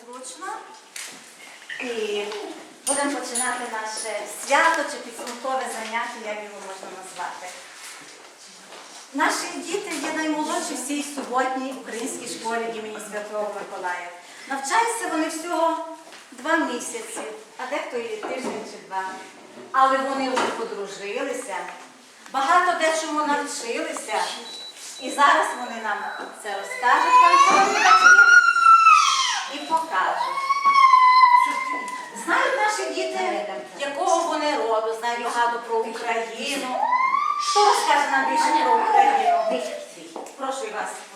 зручно. І будемо починати наше свято чи підсумкове заняття, як його можна назвати. Наші діти є наймолодші в цій суботній українській школі імені Святого Миколая. Навчаються вони всього два місяці, а дехто і тиждень чи два. Але вони вже подружилися, багато дечому навчилися. І зараз вони нам це розкажуть, і покажуть. Знають наші діти, якого вони роду, знають багато про Україну. Що розкаже нам більше про Україну? Прошу вас.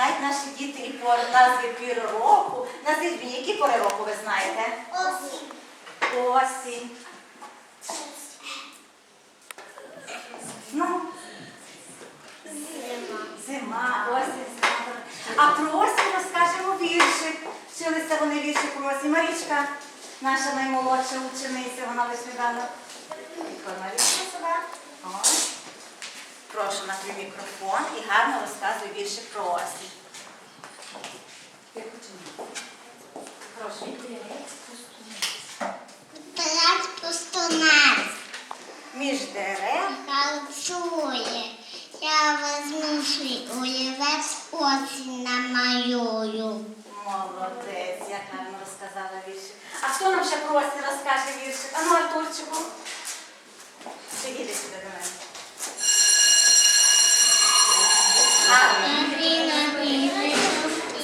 Знають наші діти і по назві пір року. Назвіть мені, які пори року ви знаєте? Осінь. Осінь. Ну, Зима. зима, осінь, зима. А про осінь розкажемо віршик. Вчилися вони вірші про осінь. Марічка, наша наймолодша учениця, вона ось недавно. Марічка, сюди. Ось. Прошу на твій мікрофон і гарно розказуй віршик про осінь. Прошу. Тарас пустунець, Між дерев. харчує, я возьму свій олівець, осінь намалюю. Молодець, як гарно розказала віршик. А хто нам ще про осінь розкаже віршик? А ну, Артурчику. Ти іди сюди до мене. А,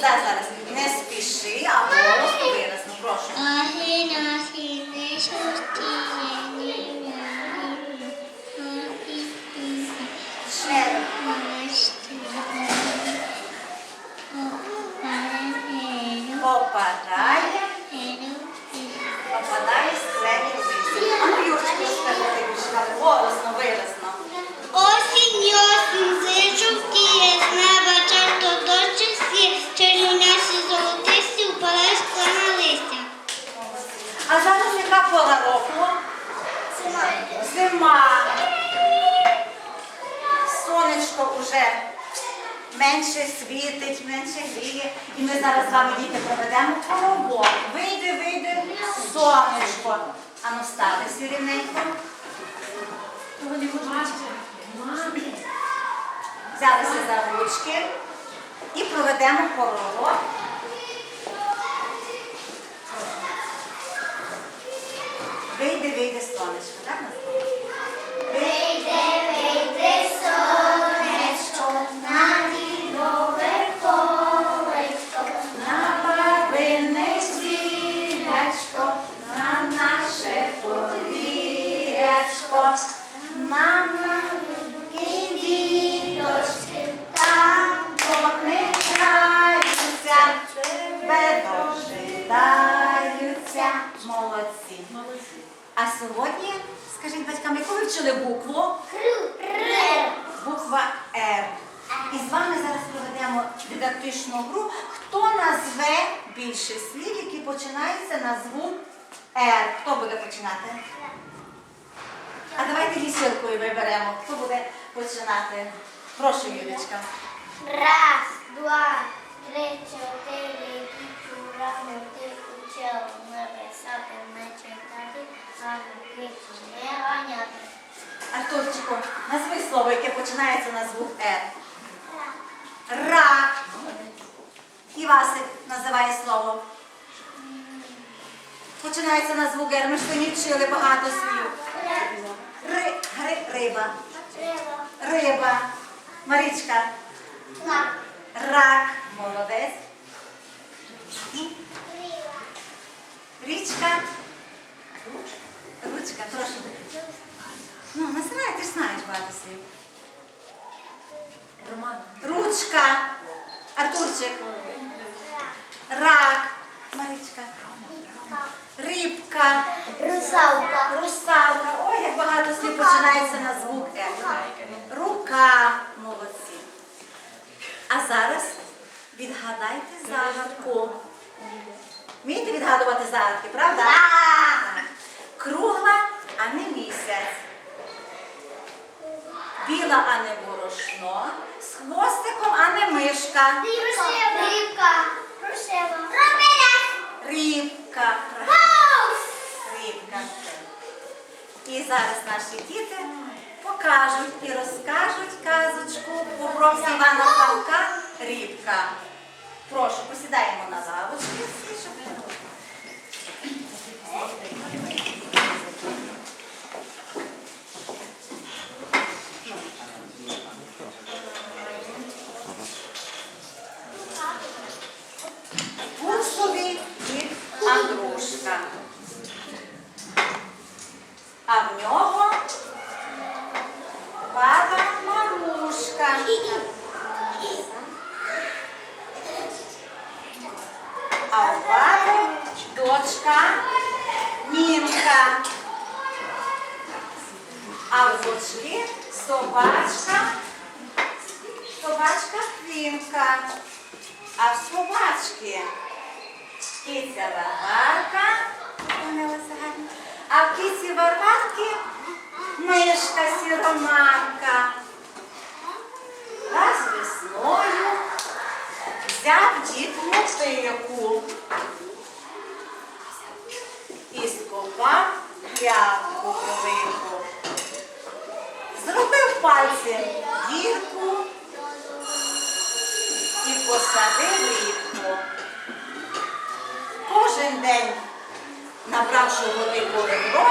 зараз. Не спіши, а голос виразно, прошу. Попадає, Зима. Сонечко вже менше світить, менше гріє. І ми зараз з вами діти проведемо хоровод. Вийде, вийде сонечко. А ну встали всі рівненько. Взялися за ручки і проведемо хоровод. Вийде, вийде сонечко, так? Сьогодні, скажіть батькам, яку ви вчили букву? Р. Буква Р. І з вами зараз проведемо дидактичну гру. Хто назве більше слів, які починаються на звук Р? Хто буде починати? А давайте лісилкою виберемо. Хто буде починати? Прошу, Юлічка. Раз, два, три, чотири, п'ять, рахувати, учив, не писати, не читати, Артурчику, назви слово, яке починається на звук Р. Рак. Івасик називає слово. Починається на звук Р. Ми ж сьогодні вчили багато слів. Ри, гри, риба. Риба. Марічка. На. Рак. Молодець. Річка. Ручка, прошу. Ну, називай, ти ж знаєш багато слів. Ручка. Артурчик. Рак. Марічка? Рибка, Русалка. русалка. Ой, як багато слів починається на звук. Рука. Молодці. А зараз відгадайте загадку. Вмієте відгадувати загадки, правда? Так. Кругла, а не місяць. Біла, а не борошно. З хвостиком, а не мишка. Рибка. Рибка. Рибка. І зараз наші діти покажуть і розкажуть казочку Бобровська Івана Франка Рибка. Прошу, посідаємо на лавочки всі, щоб не Гусові і Андрушка. А в нього баба Марушка. А у баби дочка Нінка. А в дочки собачка, собачка Квінка. А в собачки киця Варварка, а в киці Варварки мишка сіроманка. Раз весною взяв дід мотику і скопав грядку велику. Зробив пальцем дірку і посадив рібку. Кожен день, набравши велику ребро,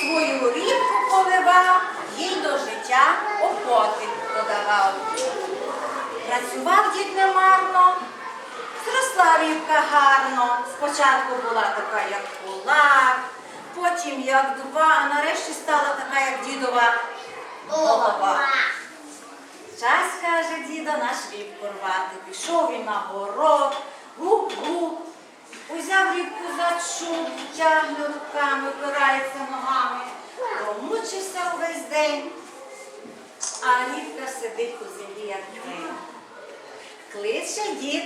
свою рібку поливав, їй до життя охоти додавав. Працював дід рібка гарно. Спочатку була така, як кулак, потім як два, а нарешті стала така, як дідова голова. Час, каже дідо, наш рібку рвати. Пішов він на город, гук-гук. Узяв рібку за чуб, тягне руками, опирається ногами. Промучився увесь день, а рібка сидить у землі, як день. Кличе дід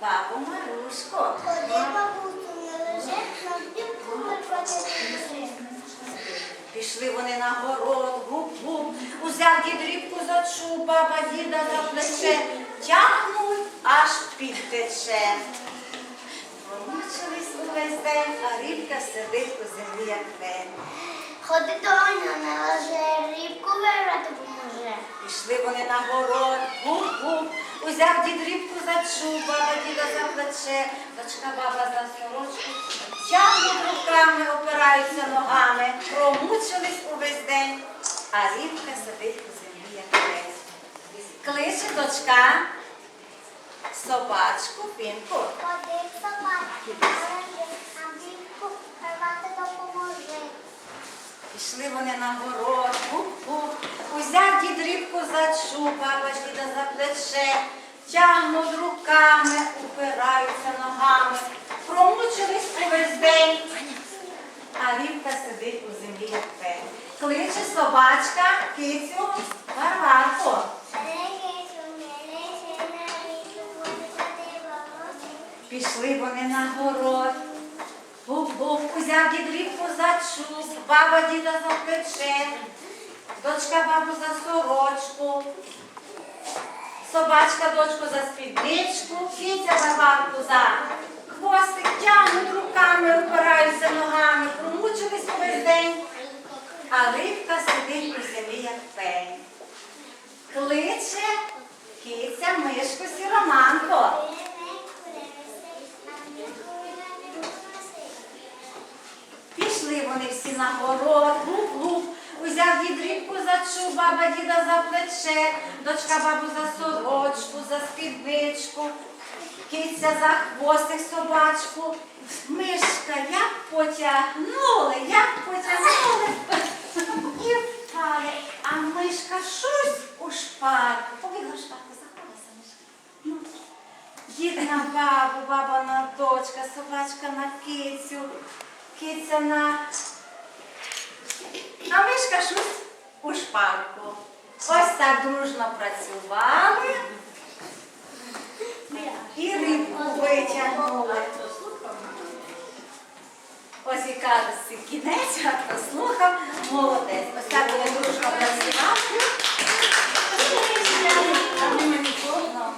бабу Марушко. Ходи, бабусю, не лежи, на дівку виходить. Пішли вони на город, гуп-гуп, узяв дід рібку за чуб, баба діда за плече, тягнуть, аж підтече. Промучились увесь день, а рібка сидить у землі, як пень. Ходи, доню, не лежи, рибку вирвати поможе. Пішли вони на город, гуп-гуп, узяв дід рібку за чуб, баба діда за плече, дочка баба за сорочку, тягнуть руками, опираються ногами, промучились увесь день, а рібка сидить у землі, як пень. Кличе дочка собачку пінку. Ходи, собачки, не лежи, на дівку вирвати допоможи. Пішли вони на город, гуп-гуп, узяв дід рібку за ж діда за плече, тягнуть руками, упираються ногами, промучились увесь день, а рібка сидить у землі, як пень. Кличе собачка, кицю, Варварку. Пішли вони на город. Був-був, узяв дід за чуб, баба діда за плече, дочка бабу за сорочку, собачка дочку за спідничку, киця Варварку за хвостик, тягнуть руками, опираються ногами, промучились увесь день, а рибка сидить у землі, як пень. Кличе киця мишку сіроманко. Пішли вони всі на город, гуп-гуп, узяв дід рібку за чуб, баба діда за плече, дочка бабу за сорочку, за спідничку, киця за хвостик собачку. Мишка як потягнули, як потягнули і впали. А мишка щось у шпарку. Побігла шпарку, заховалася мишка. Ну, дід на бабу, баба на дочка, собачка на кицю, киця на. А мишка щось у шпарку. Ось так дружно працювали і рибку витягнули. Ось і казці кінець, а хто слухав, молодець. Ось так вони дружно працювали.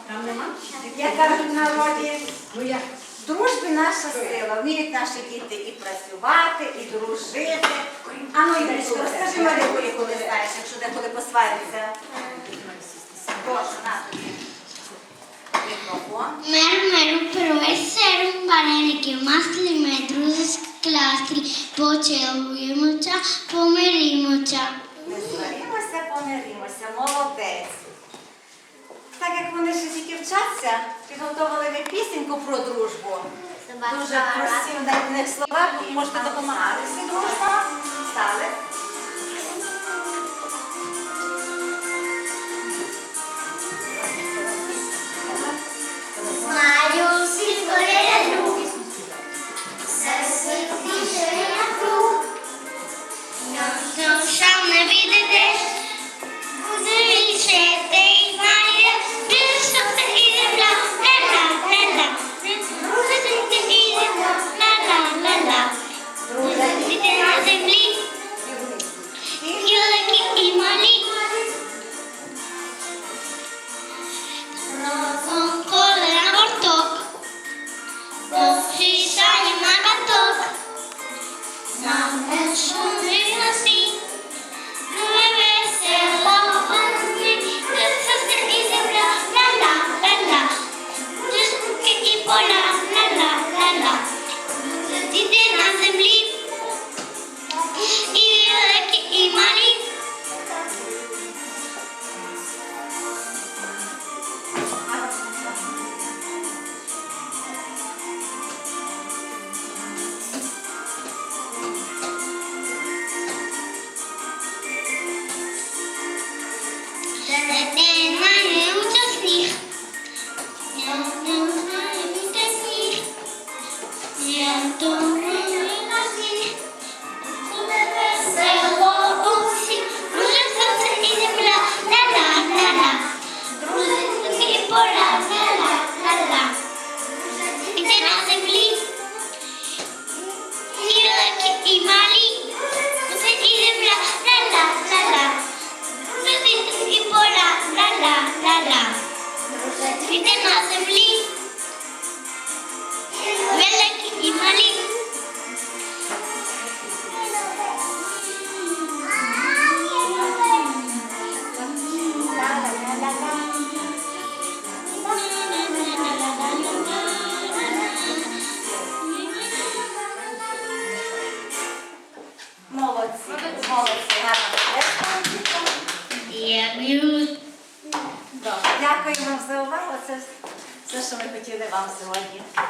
Там нема? Як кажуть в народі, Ну дружбі наша сила. Вміють наші діти і працювати, і дружити. А ну, Ігоречко, розкажи Маріку, коли знаєш, якщо деколи посвариться. Прошу, на тобі. Мікрофон. Меру, меру, pero es ser un banene que más metros кластрі поцілуємося, помирімося. Не сваримося, помиримося, молодець. Так як вони ще підготували ми пісеньку про дружбу. Дуже прості в них- слова, можете допомагати всі дружно. Стали.